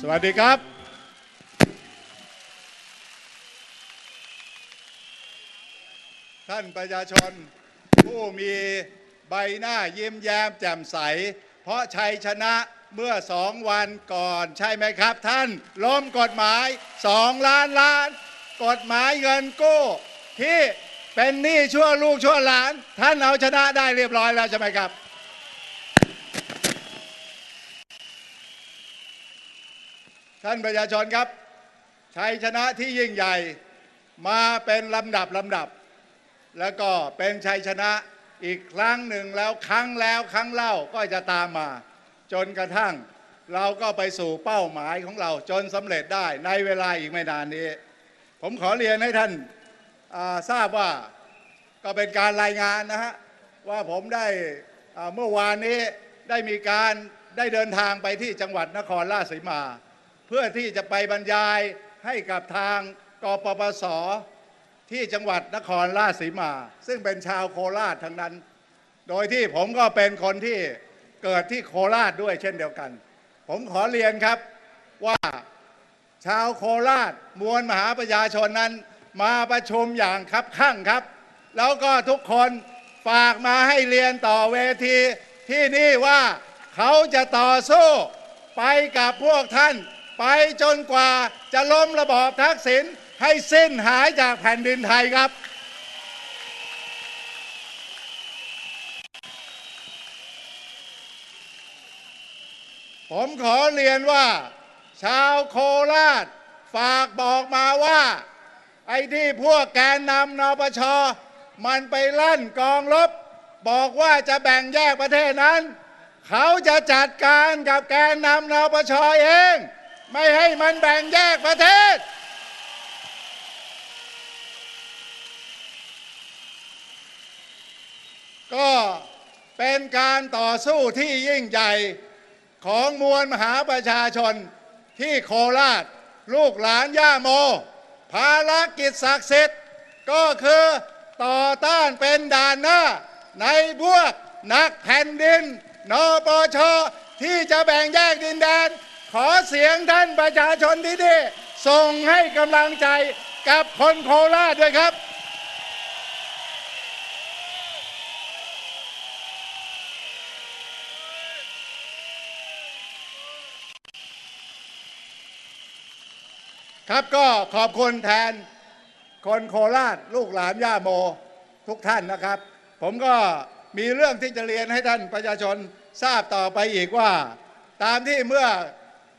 สวัสดีครับ ท่านประชาชนผู้มีใบหน้ายิ้มแย้มแจ่มใส เพราะชัยชนะเมื่อสองวันก่อนใช่ไหมครับ ท่านล้มกฎหมายสองล้านล้าน กฎหมายเงินกู้ที่เป็นหนี้ชั่วลูกชั่วหลาน ท่านเอาชนะได้เรียบร้อยแล้วใช่ไหมครับ ท่านประชาชนครับชัยชนะที่ยิ่งใหญ่มาเป็นลำดับลำดับ แล้วก็เป็นชัยชนะอีกครั้งหนึ่งแล้วครั้งแล้วครั้งเล่าก็จะตามมา จนกระทั่งเราก็ไปสู่เป้าหมายของเราจนสำเร็จได้ในเวลาอีกไม่นานนี้ ผมขอเรียนให้ท่านาทราบว่าก็เป็นการรายงานนะฮะว่าผมได้เมื่อวานนี้ได้มีการได้เดินทางไปที่จังหวัดนครราชสีมา เพื่อที่จะไปบรรยายให้กับทางกปปสที่จังหวัดนครราชสีมา ซึ่งเป็นชาวโคราชทั้งนั้น โดยที่ผมก็เป็นคนที่เกิดที่โคราชด้วยเช่นเดียวกัน ผมขอเรียนครับว่าชาวโคราชมวลมหาประชาชนนั้น มาประชุมอย่างคับข้างครับ แล้วก็ทุกคนฝากมาให้เรียนต่อเวทีที่นี่ว่าเขาจะต่อสู้ไปกับพวกท่าน ไปจนกว่าจะล้มระบอบทักษิณให้สิ้นหายจากแผ่นดินไทยครับ ผมขอเรียนว่า ชาวโคราชฝากบอกมาว่า ไอ้ที่พวกแกนนำนปช มันไปลั่นกองรบบอกว่าจะแบ่งแยกประเทศนั้น เขาจะจัดการกับแกนนำนปชเอง ไม่ให้มันแบ่งแยกประเทศ ก็เป็นการต่อสู้ที่ยิ่งใหญ่ของมวลมหาประชาชนที่โคราช ลูกหลานย่าโม ภารกิจศักดิ์สิทธิ์ก็คือต่อต้านเป็นด่านหน้า ในพวกนักแผ่นดินนปชที่จะแบ่งแยกดินแดน ขอเสียงท่านประชาชนที่นี่ส่งให้กำลังใจกับคนโคราชด้วยครับ ครับก็ขอบคุณแทนคนโคราชลูกหลานย่าโมทุกท่านนะครับ ผมก็มีเรื่องที่จะเรียนให้ท่านประชาชนทราบต่อไปอีกว่า ตามที่เมื่อ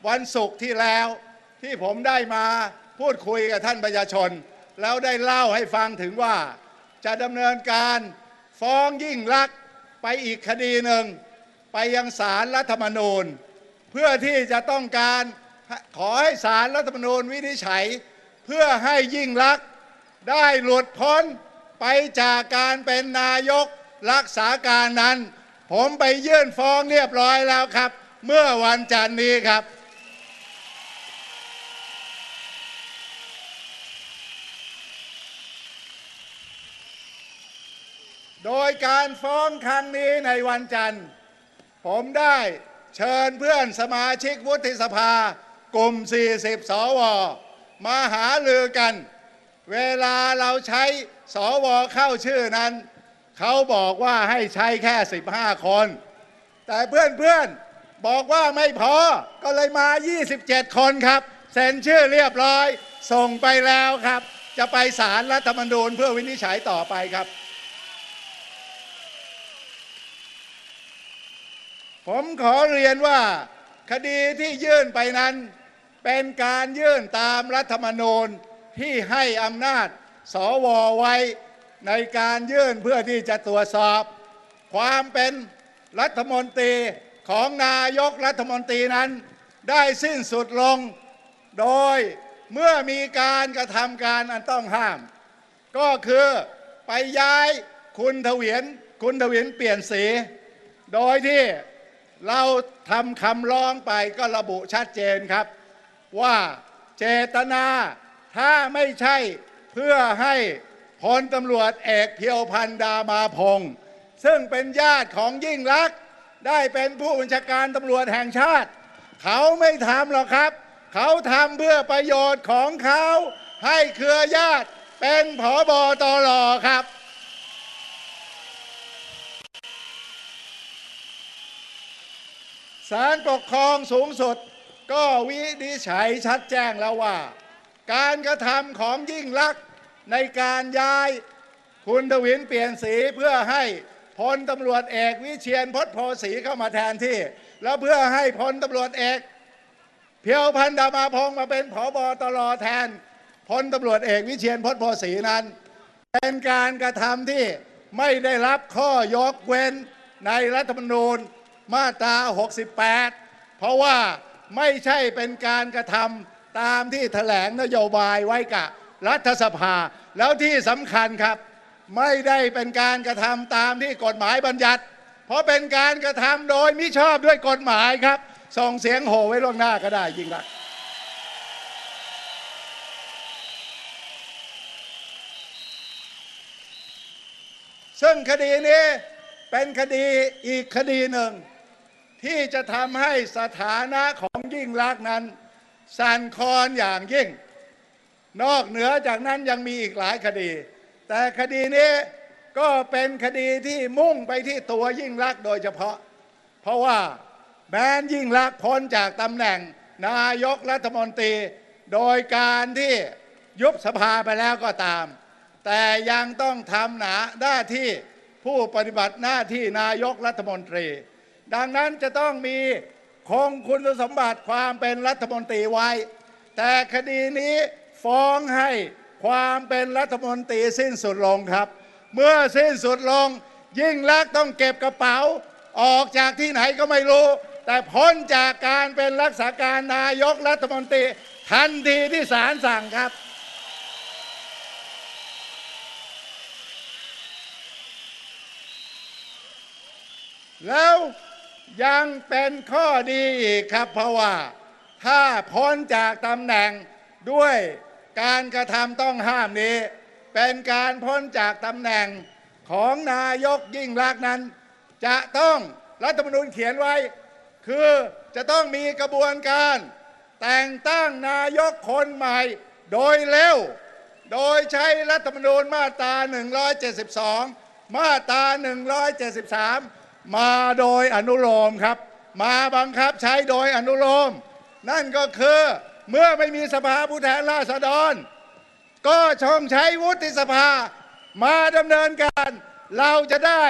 วันศุกร์ที่แล้วที่ผมได้มาพูดคุยกับท่านประชาชน แล้วได้เล่าให้ฟังถึงว่า จะดำเนินการฟ้องยิ่งลักษณ์ไปอีกคดีหนึ่ง ไปยังศาลรัฐธรรมนูญ เพื่อที่จะต้องการขอให้ศาลรัฐธรรมนูญวินิจฉัย เพื่อให้ยิ่งลักษณ์ได้หลุดพ้นไปจากการเป็นนายกรักษาการนั้น ผมไปยื่นฟ้องเรียบร้อยแล้วครับ เมื่อวันจันทร์นี้ครับ โดยการฟ้องครั้งนี้ในวันจันทร์ ผมได้เชิญเพื่อนสมาชิกวุฒิสภากลุ่ม 40 สว มาหาลือกัน เวลาเราใช้สวเข้าชื่อนั้น เขาบอกว่าให้ใช้แค่ 15 คน แต่เพื่อนๆบอกว่าไม่พอ ก็เลยมา 27 คนครับ เซ็นชื่อเรียบร้อย ส่งไปแล้วครับ จะไปศาลรัฐธรรมนูญเพื่อวินิจฉัยต่อไปครับ ผมขอเรียนว่าคดีที่ยื่นไปนั้น เป็นการยื่นตามรัฐธรรมนูญที่ให้อำนาจสวไว้ในการยื่นเพื่อที่จะตรวจสอบ ความเป็นรัฐมนตรีของนายกรัฐมนตรีนั้นได้สิ้นสุดลง โดยเมื่อมีการกระทำการอันต้องห้าม ก็คือไปย้ายคุณทวียนคุณทวียนเปลี่ยนสี โดยที่ เราทำคำร้องไปก็ระบุชัดเจนครับ ว่าเจตนาถ้าไม่ใช่เพื่อให้พลตำรวจเอกเพียวพันดามาพงศ์ซึ่งเป็นญาติของยิ่งลักษณ์ได้เป็นผู้บัญชาการตำรวจแห่งชาติ เขาไม่ทำหรอกครับ เขาทำเพื่อประโยชน์ของเขา ให้เครือญาติเป็นผอบอตรครับ ศาลปกครองสูงสุด ก็วินิจฉัยชัดแจ้งแล้วว่า การกระทำของยิ่งลักษณ์ในการย้ายคุณทวินเปลี่ยนสีเพื่อให้พลตำรวจเอกวิเชียนพจน์โพสีเข้ามาแทนที่ แล้วเพื่อให้พลตำรวจเอก เพียวพันดามาพงมาเป็นผบตรแทนพลตำรวจเอกวิเชียนพจน์โพสีนั้น เป็นการกระทำที่ไม่ได้รับข้อยกเว้นในรัฐธรรมนูญ มาตรา 68 เพราะว่าไม่ใช่เป็นการกระทำตามที่แถลงนโยบายไว้กับรัฐสภา แล้วที่สำคัญครับ ไม่ได้เป็นการกระทำตามที่กฎหมายบัญญัติ เพราะเป็นการกระทำโดยมิชอบด้วยกฎหมายครับ ส่งเสียงโห่ไว้ล่วงหน้าก็ได้ยิ่งรักซึ่งคดีนี้เป็นคดีอีกคดีหนึ่ง ที่จะทำให้สถานะของยิ่งลักษณ์นั้น สั่นคลอนอย่างยิ่ง นอกเหนือจากนั้นยังมีอีกหลายคดี แต่คดีนี้ก็เป็นคดีที่มุ่งไปที่ตัวยิ่งลักษณ์โดยเฉพาะ เพราะว่าแม้นยิ่งลักษณ์พ้นจากตำแหน่งนายกรัฐมนตรี โดยการที่ยุบสภาไปแล้วก็ตาม แต่ยังต้องทำหนาหน้าที่ผู้ปฏิบัติหน้าที่นายกรัฐมนตรี ดังนั้นจะต้องมีคงคุณสมบัติความเป็นรัฐมนตรีไว้ แต่คดีนี้ฟ้องให้ความเป็นรัฐมนตรีสิ้นสุดลงครับ เมื่อสิ้นสุดลง ยิ่งลักษณ์ต้องเก็บกระเป๋า ออกจากที่ไหนก็ไม่รู้ แต่พ้นจากการเป็นรักษาการนายกรัฐมนตรี ทันทีที่ศาลสั่งครับแล้ว ยังเป็นข้อดีอีกครับ เพราะว่าถ้าพ้นจากตำแหน่งด้วยการกระทำต้องห้ามนี้ เป็นการพ้นจากตำแหน่งของนายกยิ่งรักนั้น จะต้องรัฐธรรมนูญเขียนไว้ คือจะต้องมีกระบวนการ แต่งตั้งนายกคนใหม่โดยเร็ว โดยใช้รัฐธรรมนูญมาตรา 172 มาตรา 173 มาโดยอนุโลมครับ มาบังคับใช้โดยอนุโลม นั่นก็คือเมื่อไม่มีสภาผู้แทนราษฎร ก็ช่องใช้วุฒิสภา มาดำเนินการ เราจะได้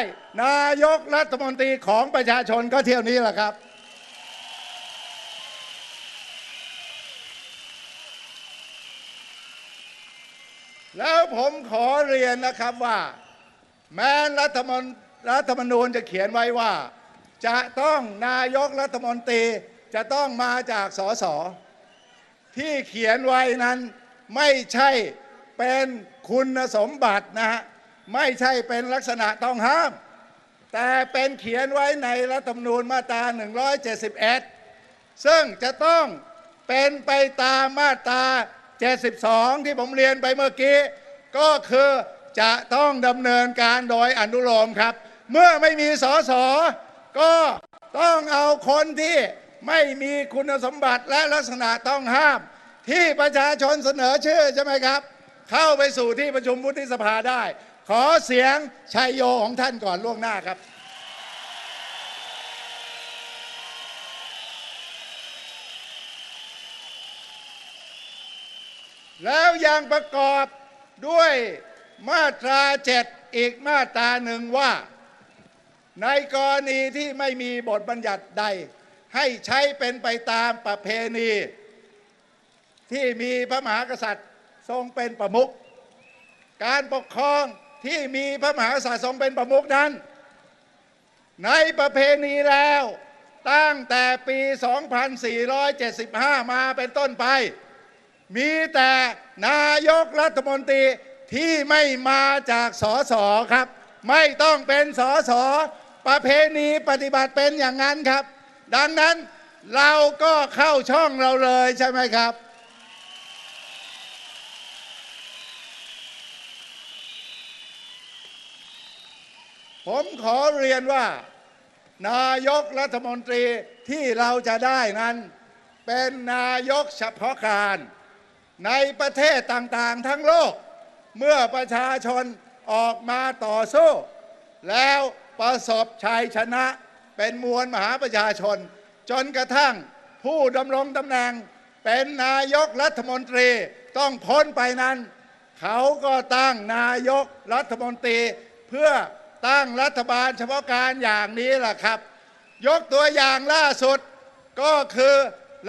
นายกรัฐมนตรีของประชาชนก็เที่ยวนี้แหละครับ แล้วผมขอเรียนนะครับว่า แม้รัฐมนตรั ฐธรรมนูญจะเขียนไว้ว่า จะต้องนายกรัฐมนตรีจะต้องมาจากสสที่เขียนไว้นั้นไม่ใช่เป็นคุณสมบัตินะฮะไม่ใช่เป็นลักษณะต้องห้าม แต่เป็นเขียนไว้ในรัฐธรรมนูญมาตรา 171 ซึ่งจะต้องเป็นไปตามมาตรา 72 ที่ผมเรียนไปเมื่อกี้ ก็คือจะต้องดำเนินการโดยอนุโลมครับ เมื่อไม่มีสสก็ต้องเอาคนที่ไม่มีคุณสมบัติและลักษณะต้องห้าม ที่ประชาชนเสนอชื่อใช่ไหมครับ เข้าไปสู่ที่ประชุมวุฒิสภาได้ ขอเสียงชัยโยของท่านก่อนล่วงหน้าครับแล้วยังประกอบด้วยมาตราเจ็ดอีกมาตราหนึ่งว่า ในกรณีที่ไม่มีบทบัญญัติใด ให้ใช้เป็นไปตามประเพณี ที่มีพระมหากษัตริย์ทรงเป็นประมุขการปกครองที่มีพระมหากษัตริย์ทรงเป็นประมุขนั้น ในประเพณีแล้วตั้งแต่ปี 2475 มาเป็นต้นไป มีแต่นายกรัฐมนตรีที่ไม่มาจากสสครับ ไม่ต้องเป็นสส ประเพณีปฏิบัติเป็นอย่างนั้นครับ ดังนั้นเราก็เข้าช่องเราเลยใช่ไหมครับ ผมขอเรียนว่า นายกรัฐมนตรีที่เราจะได้นั้น เป็นนายกเฉพาะการ ในประเทศต่างๆทั้งโลก เมื่อประชาชนออกมาต่อสู้ แล้ว ประสบชัยชนะเป็นมวลมหาประชาชน จนกระทั่งผู้ดำรงตำแหน่ง เป็นนายกรัฐมนตรีต้องพ้นไปนั้น เขาก็ตั้งนายกรัฐมนตรี เพื่อตั้งรัฐบาลเฉพาะการอย่างนี้แหละครับ ยกตัวอย่างล่าสุดก็คือ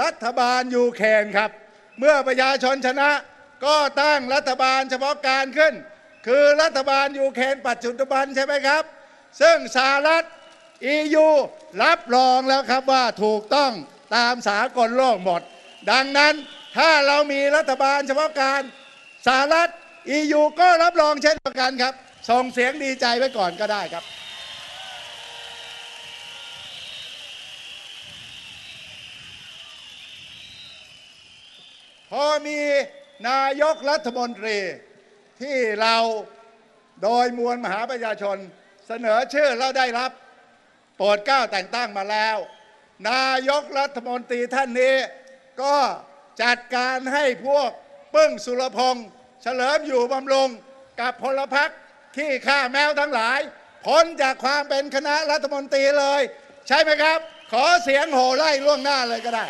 รัฐบาลยูเครนครับ เมื่อประชาชนชนะก็ตั้งรัฐบาลเฉพาะการขึ้น คือรัฐบาลยูเครนปัจจุบันใช่ไหมครับ ซึ่งสหรัฐ EU รับรองแล้วครับว่าถูกต้องตามสากลโลกหมด ดังนั้นถ้าเรามีรัฐบาลเฉพาะการสหรัฐ EU ก็รับรองเช่นเดียวกันครับ ส่งเสียงดีใจไว้ก่อนก็ได้ครับ พอมีนายกรัฐมนตรีที่เราโดยมวลมหาประชาชน เสนอชื่อแล้วได้รับ โปรดเกล้าแต่งตั้งมาแล้ว นายกรัฐมนตรีท่านนี้ ก็จัดการให้พวกปึ้งสุรพงษ์เฉลิมอยู่บำรุงกับพลพักที่ฆ่าแมวทั้งหลายพ้นจากความเป็นคณะรัฐมนตรีเลย ใช่ไหมครับ ขอเสียงโห่ไล่ล่วงหน้าเลยก็ได้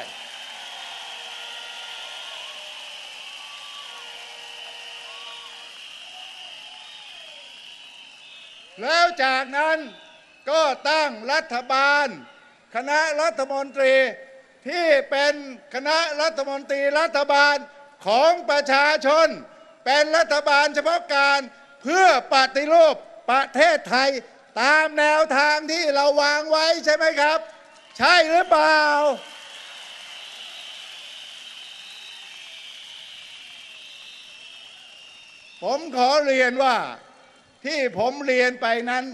แล้วจากนั้นก็ตั้งรัฐบาล คณะรัฐมนตรีที่เป็นคณะรัฐมนตรีรัฐบาลของประชาชน เป็นรัฐบาลเฉพาะการเพื่อปฏิรูปประเทศไทยตามแนวทางที่เราวางไว้ใช่ไหมครับ ใช่หรือเปล่า ผมขอเรียนว่า ที่ผมเรียนไปนั้น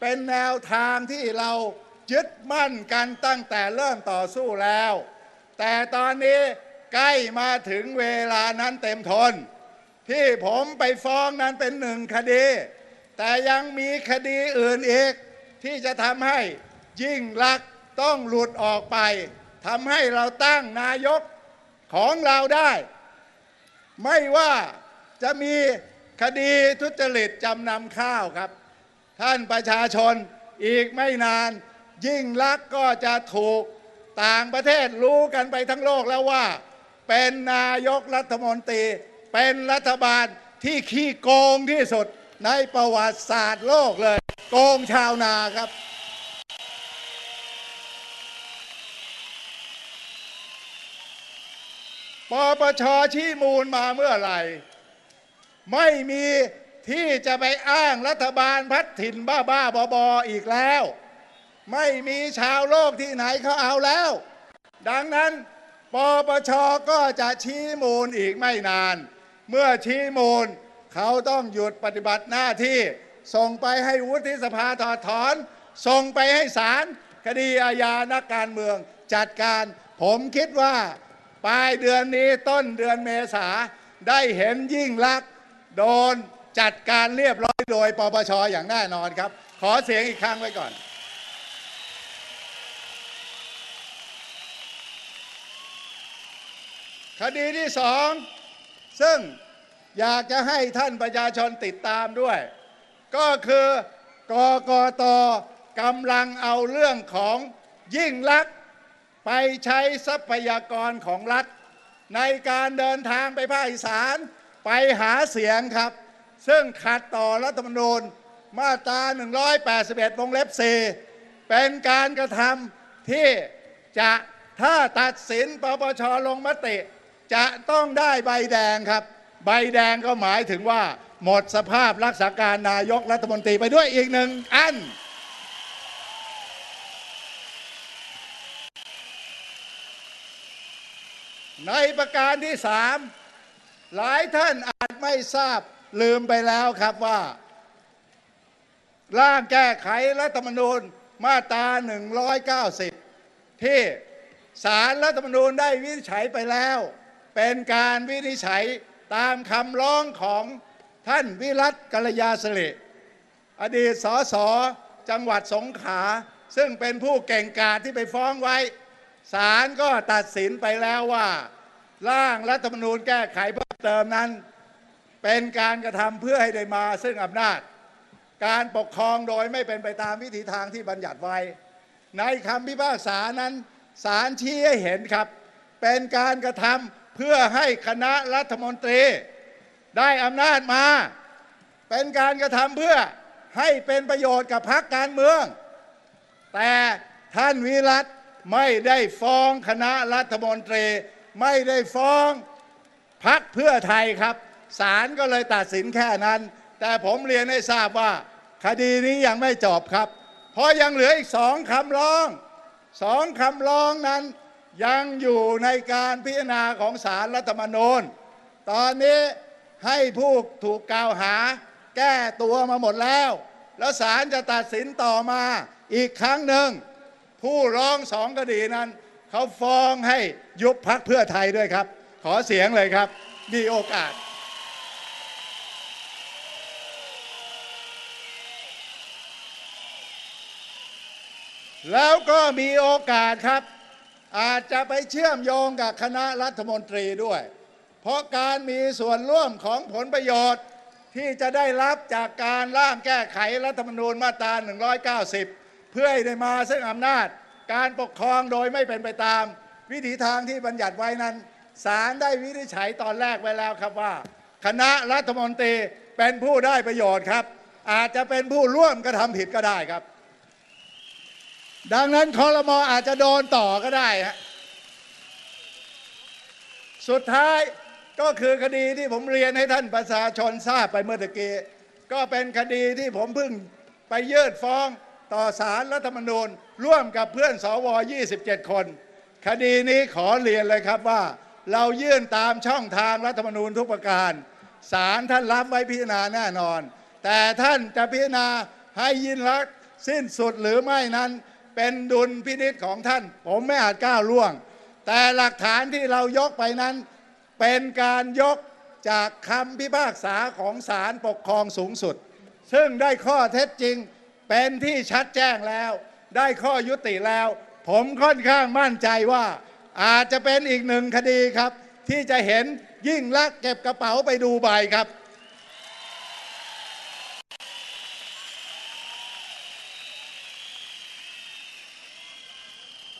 เป็นแนวทางที่เรายึดมั่นกันตั้งแต่เริ่มต่อสู้แล้ว แต่ตอนนี้ใกล้มาถึงเวลานั้นเต็มทน ที่ผมไปฟ้องนั้นเป็นหนึ่งคดี แต่ยังมีคดีอื่นอีก ที่จะทำให้ยิ่งลักษณ์ต้องหลุดออกไปทำให้เราตั้งนายกของเราได้ ไม่ว่าจะมี คดีทุจริตจำนำข้าวครับ ท่านประชาชนอีกไม่นาน ยิ่งลักษณ์ก็จะถูกต่างประเทศรู้กันไปทั้งโลกแล้วว่า เป็นนายกรัฐมนตรี เป็นรัฐบาลที่ขี้โกงที่สุดในประวัติศาสตร์โลกเลย โกงชาวนาครับ ปปชชี้มูลมาเมื่อไหร่ ไม่มีที่จะไปอ้างรัฐบาลพัดถิ่นบ้าบ้าๆบอๆอีกแล้ว ไม่มีชาวโลกที่ไหนเขาเอาแล้ว ดังนั้นปปชก็จะชี้มูลอีกไม่นาน เมื่อชี้มูลเขาต้องหยุดปฏิบัติหน้าที่ ส่งไปให้วุฒิสภาถอดถอน ส่งไปให้ศาลคดีอาญานักการเมืองจัดการ ผมคิดว่า ปลายเดือนนี้ต้นเดือนเมษาได้เห็นยิ่งลักษณ์ โดนจัดการเรียบร้อยโดยปปชอย่างแน่นอนครับ ขอเสียงอีกครั้งไว้ก่อน คดีที่สองซึ่งอยากจะให้ท่านประชาชนติดตามด้วย ก็คือกกตกำลังเอาเรื่องของยิ่งลักษณ์ไปใช้ทรัพยากรของรัฐ ในการเดินทางไปภาคอีสาน ไปหาเสียงครับ ซึ่งขัดต่อรัฐธรรมนูญมาตรา 181 วงเล็บ 4 เป็นการกระทำที่จะถ้าตัดสินปปชลงมติ จะต้องได้ใบแดงครับ ใบแดงก็หมายถึงว่า หมดสภาพรักษาการนายกรัฐมนตรีไปด้วยอีกหนึ่งอัน ในประการที่สาม หลายท่านอาจไม่ทราบลืมไปแล้วครับว่า ร่างแก้ไขรัฐธรรมนูญมาตรา 190 ที่สารรัฐธรรมนูญได้วินิจฉัยไปแล้ว เป็นการวินิจฉัยตามคำร้องของท่านวิรัตกัลยาสริอดีตสสจังหวัดสงขลาซึ่งเป็นผู้เก่งกาจที่ไปฟ้องไว้ศาลก็ตัดสินไปแล้วว่า ร่างรัฐธรรมนูญแก้ไข เติมนั้นเป็นการกระทำเพื่อให้ได้มาซึ่งอำนาจ การปกครองโดยไม่เป็นไปตามวิถีทางที่บัญญัติไว้ ในคำพิพากษานั้นศาลชี้ให้เห็นครับ เป็นการกระทำเพื่อให้คณะรัฐมนตรี ได้อำนาจมา เป็นการกระทำเพื่อให้เป็นประโยชน์กับพรรคการเมือง แต่ท่านวิรัตไม่ได้ฟ้องคณะรัฐมนตรี ไม่ได้ฟ้อง พักเพื่อไทยครับศาลก็เลยตัดสินแค่นั้น แต่ผมเรียนให้ทราบว่า คดีนี้ยังไม่จบครับ เพราะยังเหลืออีกสองคำร้องสองคำร้องนั้นยังอยู่ในการพิจารณาของศาลรัฐธรรมนูญ ตอนนี้ให้ผู้ถูกกล่าวหา แก้ตัวมาหมดแล้ว แล้วศาลจะตัดสินต่อมาอีกครั้งหนึ่ง ผู้ร้องสองคดีนั้น เขาฟ้องให้ยุบพักเพื่อไทยด้วยครับ ขอเสียงเลยครับ มีโอกาส แล้วก็มีโอกาสครับ อาจจะไปเชื่อมโยงกับคณะรัฐมนตรีด้วย เพราะการมีส่วนร่วมของผลประโยชน์ที่จะได้รับจากการร่างแก้ไขรัฐธรรมนูญมาตรา 190 เพื่อให้ได้มาซึ่งอำนาจการปกครองโดยไม่เป็นไปตาม วิถีทางที่บัญญัติไว้นั้น ศาลได้วินิจฉัยตอนแรกไว้แล้วครับว่า คณะรัฐมนตรีเป็นผู้ได้ประโยชน์ครับ อาจจะเป็นผู้ร่วมกระทำผิดก็ได้ครับ ดังนั้นคอรมออาจจะโดนต่อก็ได้ฮะสุดท้ายก็คือคดีที่ผมเรียนให้ท่านประชาชนทราบไปเมื่อตะกี้ก็เป็นคดีที่ผมเพิ่งไปยื่นฟ้องต่อศาลรัฐธรรมนูญ ร่วมกับเพื่อนสว 27 คน คดีนี้ขอเรียนเลยครับว่า เรายื่นตามช่องทางรัฐธรรมนูญทุกประการศาลท่านรับไว้พิจารณาแน่นอน แต่ท่านจะพิจารณาให้ยินรักสิ้นสุดหรือไม่นั้น เป็นดุลพินิษของท่าน ผมไม่อาจก้าวล่วง แต่หลักฐานที่เรายกไปนั้น เป็นการยกจากคำพิพากษาของศาลปกครองสูงสุด ซึ่งได้ข้อเท็จจริงเป็นที่ชัดแจ้งแล้ว ได้ข้อยุติแล้ว ผมค่อนข้างมั่นใจว่า อาจจะเป็นอีกหนึ่งคดีครับ ที่จะเห็นยิ่งลักเก็บกระเป๋าไปดูใบครับ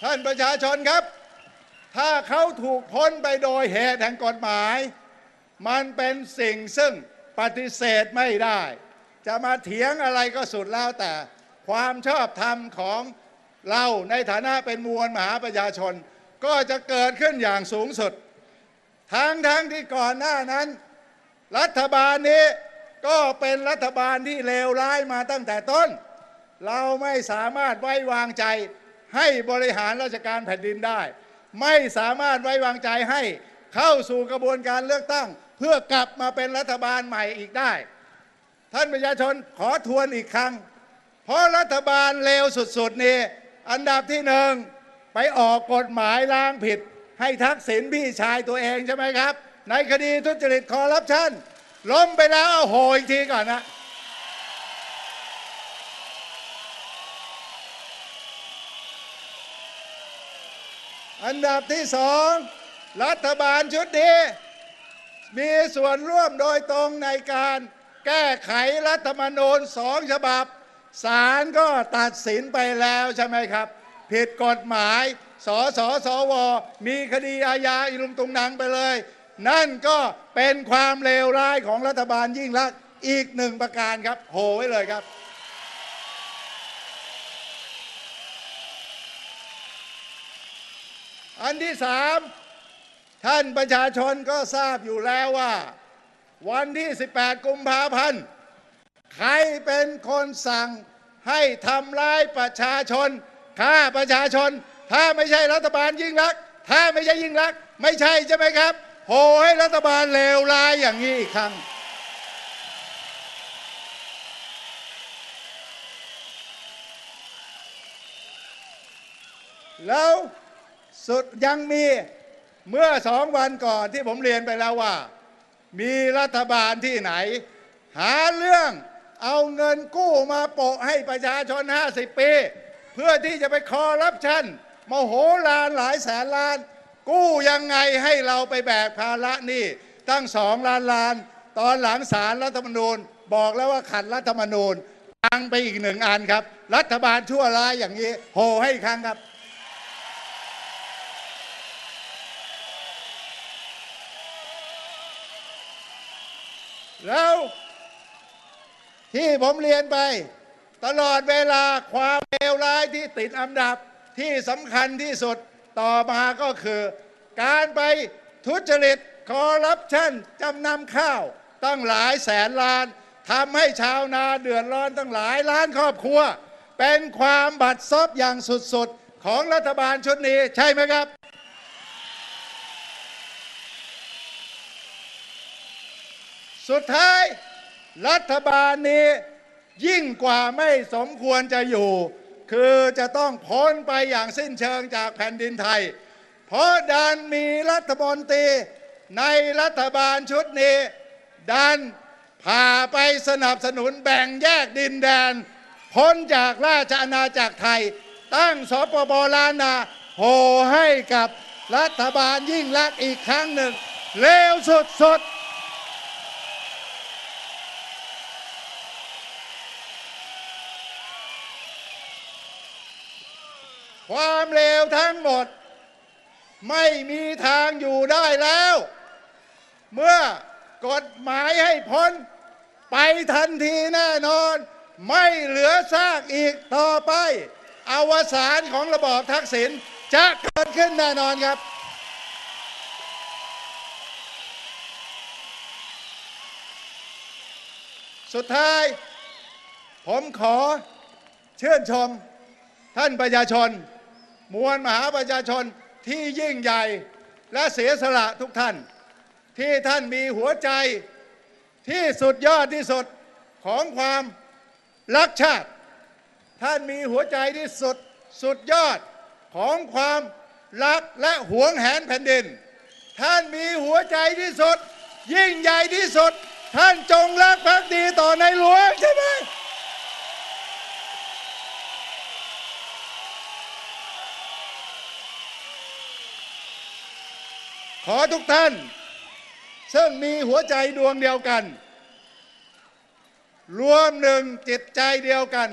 ท่านประชาชนครับ ถ้าเขาถูกพ้นไปโดยเหตุแห่งกฎหมาย มันเป็นสิ่งซึ่งปฏิเสธไม่ได้ จะมาเถียงอะไรก็สุดแล้วแต่ ความชอบธรรมของเราในฐานะเป็นมวลมหาประชาชน ก็จะเกิดขึ้นอย่างสูงสุด ทั้งทั้งที่ก่อนหน้านั้น รัฐบาลนี้ก็เป็นรัฐบาลที่เลวร้ายมาตั้งแต่ต้น เราไม่สามารถไว้วางใจให้บริหารราชการแผ่นดินได้ ไม่สามารถไว้วางใจให้เข้าสู่กระบวนการเลือกตั้ง เพื่อกลับมาเป็นรัฐบาลใหม่อีกได้ ท่านประชาชนขอทวนอีกครั้ง เพราะรัฐบาลเลวสุดๆนี่อันดับที่หนึ่ง ไปออกกฎหมายล้างผิด ให้ทักษิณพี่ชายตัวเองใช่ไหมครับ ในคดีทุจริตคอร์รัปชันล้มไปแล้วเอาโหอีกทีก่อนนะอันดับที่สองรัฐบาลชุดนี้ มีส่วนร่วมโดยตรงในการแก้ไขรัฐธรรมนูญสองฉบับศาลก็ตัดสินไปแล้วใช่ไหมครับ ผิดกฎหมาย สสสว มีคดีอาญาอิลุงตุงนังไปเลย นั่นก็เป็นความเลวร้ายของรัฐบาลยิ่งลักษณ์อีกหนึ่งประการครับ โหไว้เลยครับ อันที่สามท่านประชาชนก็ทราบอยู่แล้วว่า วันที่ 18 กุมภาพันธ์ ใครเป็นคนสั่งให้ทำร้ายประชาชน ฆ่าประชาชน ถ้าไม่ใช่รัฐบาลยิ่งรัก ถ้าไม่ใช่ยิ่งรัก ไม่ใช่ใช่ไหมครับโหให้รัฐบาลเลวร้ายอย่างนี้อีกครั้ง แล้วสุดยังมีเมื่อสองวันก่อนที่ผมเรียนไปแล้วว่า มีรัฐบาลที่ไหน หาเรื่องเอาเงินกู้มาโปะให้ประชาชน 50 ปี เพื่อที่จะไปคอร์รัปชันมโหฬารหลายแสนล้าน กู้ยังไงให้เราไปแบกภาระนี้ตั้งสองล้านล้าน ตอนหลังสารรัฐธรรมนูญ บอกแล้วว่าขัดรัฐธรรมนูญพังไปอีกหนึ่งอันครับ รัฐบาลชั่วร้ายอย่างนี้โหให้ครั้งครับแล้วที่ผมเรียนไป ตลอดเวลาความเลวร้ายที่ติดอันดับที่สำคัญที่สุดต่อมาก็คือ การไปทุจริตคอร์รัปชันจำนำข้าว ตั้งหลายแสนล้านทำให้ชาวนาเดือดร้อนตั้งหลายล้านครอบครัว เป็นความบัดซบอย่างสุดๆ ของรัฐบาลชุดนี้ใช่ไหมครับ สุดท้ายรัฐบาลนี้ ยิ่งกว่าไม่สมควรจะอยู่ คือจะต้องพ้นไปอย่างสิ้นเชิงจากแผ่นดินไทย เพราะดันมีรัฐมนตรีในรัฐบาลชุดนี้ ดันพาไปสนับสนุนแบ่งแยกดินแดน พ้นจากราชอาณาจักรไทย ตั้งสปปลานาโหให้กับรัฐบาลยิ่งลักษณ์อีกครั้งหนึ่งเลวสุดๆ ความเลวทั้งหมด ไม่มีทางอยู่ได้แล้ว เมื่อกฎหมายให้พ้น ไปทันทีแน่นอน ไม่เหลือซากอีกต่อไป อวสานของระบอบทักษิณจะเกิดขึ้นแน่นอนครับสุดท้าย ผมขอเชื่นชมท่านประชาชน มวลมหาประชาชนที่ยิ่งใหญ่และเสียสละทุกท่าน ที่ท่านมีหัวใจที่สุดยอดที่สุดของความรักชาติ ท่านมีหัวใจที่สุดสุดยอดของความรักและหวงแหนแผ่นดิน ท่านมีหัวใจที่สุด ยิ่งใหญ่ที่สุด ท่านจงรักภักดีต่อในหลวงใช่ไหม ขอทุกท่าน ซึ่งมีหัวใจดวงเดียวกัน รวมหนึ่งจิตใจเดียวกัน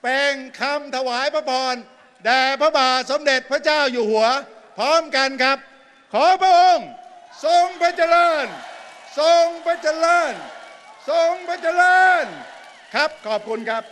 แปลงคำถวายพระพรแด่พระบาทสมเด็จพระเจ้าอยู่หัว พร้อมกันครับ ขอพระองค์ทรงพระเจริญ ทรงพระเจริญ ทรงพระเจริญ ครับขอบคุณครับ